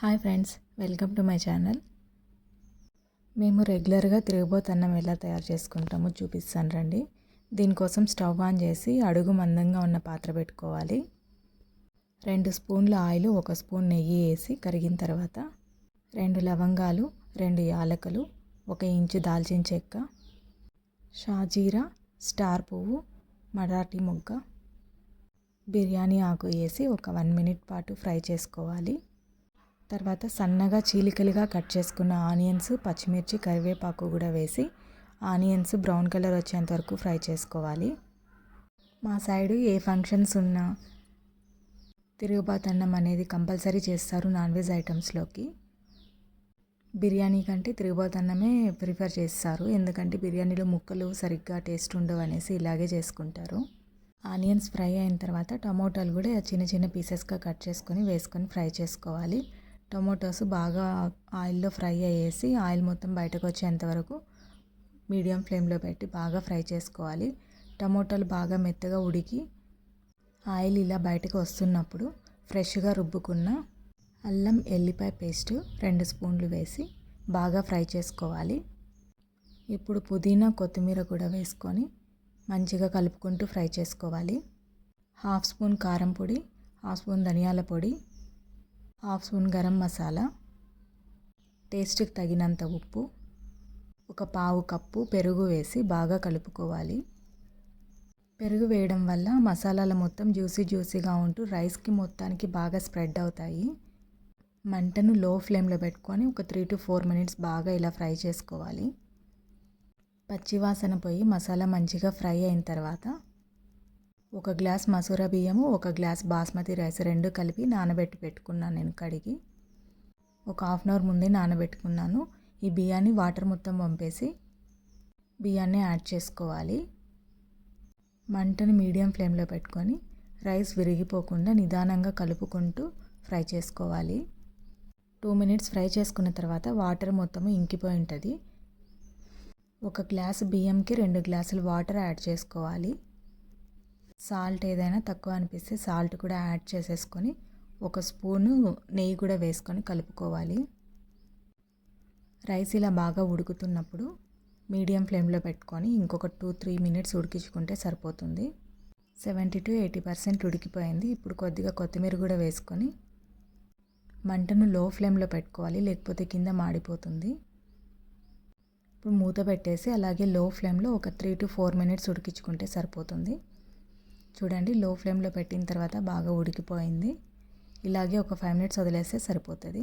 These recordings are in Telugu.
Hi friends welcome to my channel. మేము రెగ్యులర్గా తిరగబోతన్నం ఎలా తయారు చేసుకుంటామో చూపిస్తాను రండి. దీనికోసం స్టవ్ ఆన్ చేసి అడుగు మందంగా ఉన్న పాత్ర పెట్టుకోవాలి. రెండు స్పూన్ల ఆయిల్ ఒక స్పూన్ నెయ్యి వేసి కరిగిన తర్వాత రెండు లవంగాలు రెండు యాలకులు ఒక ఇంచు దాల్చిన చెక్క షాజీరా స్టార్ పువ్వు మరాఠీ మొగ్గ బిర్యానీ ఆకు వేసి ఒక వన్ మినిట్ పాటు ఫ్రై చేసుకోవాలి. తర్వాత సన్నగా చీలికలుగా కట్ చేసుకున్న ఆనియన్స్ పచ్చిమిర్చి కరివేపాకు కూడా వేసి ఆనియన్స్ బ్రౌన్ కలర్ వచ్చేంత వరకు ఫ్రై చేసుకోవాలి. మా సైడు ఏ ఫంక్షన్స్ ఉన్నా తిరుగుబాతన్నం అనేది కంపల్సరీ చేస్తారు నాన్ వెజ్ ఐటమ్స్లోకి. బిర్యానీ కంటే తిరుగుబాతన్నమే ప్రిఫర్ చేస్తారు. ఎందుకంటే బిర్యానీలో ముక్కలు సరిగ్గా టేస్ట్ ఉండవు అనేసి ఇలాగే చేసుకుంటారు. ఆనియన్స్ ఫ్రై అయిన తర్వాత టమోటాలు కూడా చిన్న చిన్న పీసెస్గా కట్ చేసుకొని వేసుకొని ఫ్రై చేసుకోవాలి. టొమాటోస్ బాగా ఆయిల్లో ఫ్రై అయ్యేసి ఆయిల్ మొత్తం బయటకు వచ్చేంత వరకు మీడియం ఫ్లేమ్లో పెట్టి బాగా ఫ్రై చేసుకోవాలి. టమోటాలు బాగా మెత్తగా ఉడికి ఆయిల్ ఇలా బయటకు వస్తున్నప్పుడు ఫ్రెష్గా రుబ్బుకున్న అల్లం ఎల్లిపాయ పేస్ట్ రెండు స్పూన్లు వేసి బాగా ఫ్రై చేసుకోవాలి. ఇప్పుడు పుదీనా కొత్తిమీర కూడా వేసుకొని మంచిగా కలుపుకుంటూ ఫ్రై చేసుకోవాలి. హాఫ్ స్పూన్ కారం పొడి హాఫ్ స్పూన్ ధనియాల పొడి హాఫ్ స్పూన్ గరం మసాలా టేస్ట్కి తగినంత ఉప్పు ఒక పావు కప్పు పెరుగు వేసి బాగా కలుపుకోవాలి. పెరుగు వేయడం వల్ల మసాలాలు మొత్తం జ్యూసీ జ్యూసీగా ఉంటూ రైస్కి మొత్తానికి బాగా స్ప్రెడ్ అవుతాయి. మంటను లో ఫ్లేమ్లో పెట్టుకొని ఒక త్రీ టు ఫోర్ మినిట్స్ బాగా ఇలా ఫ్రై చేసుకోవాలి. పచ్చివాసన పోయి మసాలా మంచిగా ఫ్రై అయిన తర్వాత ఒక గ్లాస్ మసూర బియ్యము ఒక గ్లాస్ బాస్మతి రైస్ రెండు కలిపి నానబెట్టి పెట్టుకున్నాను నేను కడిగి. ఒక హాఫ్ అన్ అవర్ ముందే నానబెట్టుకున్నాను. ఈ బియ్యాన్ని వాటర్ మొత్తం పంపేసి బియ్యాన్ని యాడ్ చేసుకోవాలి. మంటను మీడియం ఫ్లేమ్లో పెట్టుకొని రైస్ విరిగిపోకుండా నిదానంగా కలుపుకుంటూ ఫ్రై చేసుకోవాలి. టూ మినిట్స్ ఫ్రై చేసుకున్న తర్వాత వాటర్ మొత్తం ఇంకిపోయి ఉంటుంది. ఒక గ్లాస్ బియ్యంకి రెండు గ్లాసులు వాటర్ యాడ్ చేసుకోవాలి. సాల్ట్ ఏదైనా తక్కువ అనిపిస్తే సాల్ట్ కూడా యాడ్ చేసేసుకొని ఒక స్పూను నెయ్యి కూడా వేసుకొని కలుపుకోవాలి. రైస్ ఇలా బాగా ఉడుకుతున్నప్పుడు మీడియం ఫ్లేమ్లో పెట్టుకొని ఇంకొక టూ త్రీ మినిట్స్ ఉడికించుకుంటే సరిపోతుంది. సెవెంటీ టు ఎయిటీ పర్సెంట్ ఉడికిపోయింది. ఇప్పుడు కొద్దిగా కొత్తిమీర కూడా వేసుకొని మంటను లో ఫ్లేమ్లో పెట్టుకోవాలి. లేకపోతే కింద మాడిపోతుంది. ఇప్పుడు మూత పెట్టేసి అలాగే లో ఫ్లేమ్లో ఒక త్రీ టు ఫోర్ మినిట్స్ ఉడికించుకుంటే సరిపోతుంది. చూడండి లో ఫ్లేమ్లో పెట్టిన తర్వాత బాగా ఉడికిపోయింది. ఇలాగే ఒక ఫైవ్ మినిట్స్ వదిలేస్తే సరిపోతుంది.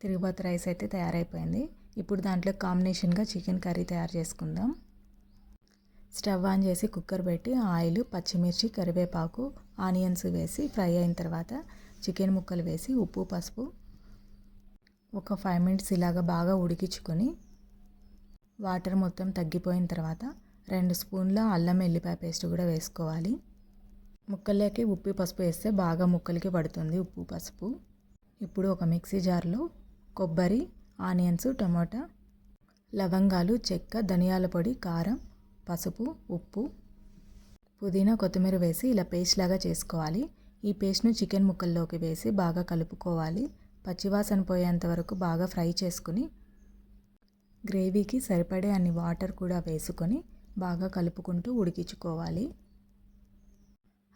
తిరుగుబాతు రైస్ అయితే తయారైపోయింది. ఇప్పుడు దాంట్లో కాంబినేషన్గా చికెన్ కర్రీ తయారు చేసుకుందాం. స్టవ్ ఆన్ చేసి కుక్కర్ పెట్టి ఆయిల్ పచ్చిమిర్చి కరివేపాకు ఆనియన్స్ వేసి ఫ్రై అయిన తర్వాత చికెన్ ముక్కలు వేసి ఉప్పు పసుపు ఒక ఫైవ్ మినిట్స్ ఇలాగ బాగా ఉడికించుకొని వాటర్ మొత్తం తగ్గిపోయిన తర్వాత రెండు స్పూన్ల అల్లం ఎల్లిపాయ పేస్ట్ కూడా వేసుకోవాలి. ముక్కల్లోకి ఉప్పు పసుపు వేస్తే బాగా ముక్కలకి పడుతుంది ఉప్పు పసుపు. ఇప్పుడు ఒక మిక్సీ జార్లో కొబ్బరి ఆనియన్స్ టమాటా లవంగాలు చెక్క ధనియాల పొడి కారం పసుపు ఉప్పు పుదీనా కొత్తిమీర వేసి ఇలా పేస్ట్ లాగా చేసుకోవాలి. ఈ పేస్ట్ను చికెన్ ముక్కల్లోకి వేసి బాగా కలుపుకోవాలి. పచ్చివాసన పోయేంత వరకు బాగా ఫ్రై చేసుకుని గ్రేవీకి సరిపడే అన్ని వాటర్ కూడా వేసుకొని బాగా కలుపుకుంటూ ఉడికించుకోవాలి.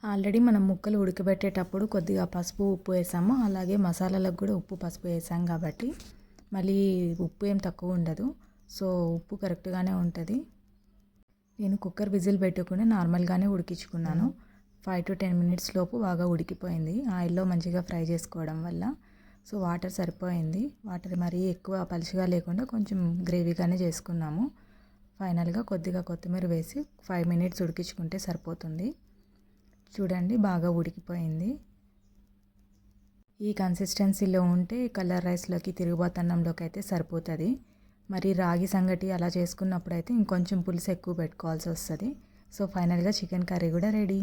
ఆల్రెడీ మనం ముక్కలు ఉడకబెట్టేటప్పుడు కొద్దిగా పసుపు ఉప్పు వేసాము. అలాగే మసాలాలకు కూడా ఉప్పు పసుపు వేసాం కాబట్టి మళ్ళీ ఉప్పు ఏం తక్కువ ఉండదు. సో ఉప్పు కరెక్ట్గానే ఉంటుంది. నేను కుక్కర్ విజిల్ పెట్టుకుని నార్మల్గానే ఉడికించుకున్నాను. ఫైవ్ టు టెన్ మినిట్స్ లోపు బాగా ఉడికిపోయింది. ఆయిల్లో మంచిగా ఫ్రై చేసుకోవడం వల్ల. సో వాటర్ సరిపోయింది. వాటర్ మరీ ఎక్కువ పలుచగా లేకుండా కొంచెం గ్రేవీగానే చేసుకున్నాము. ఫైనల్గా కొద్దిగా కొత్తిమీర వేసి ఫైవ్ మినిట్స్ ఉడికించుకుంటే సరిపోతుంది. చూడండి బాగా ఉడికిపోయింది. ఈ కన్సిస్టెన్సీలో ఉంటే కలర్ రైస్లోకి తిరుగుబాతన్నంలోకి అయితే సరిపోతుంది. మరి రాగి సంగటి అలా చేసుకున్నప్పుడు అయితే ఇంకొంచెం పులుసు ఎక్కువ పెట్టుకోవాల్సి వస్తుంది. సో ఫైనల్గా చికెన్ కర్రీ కూడా రెడీ.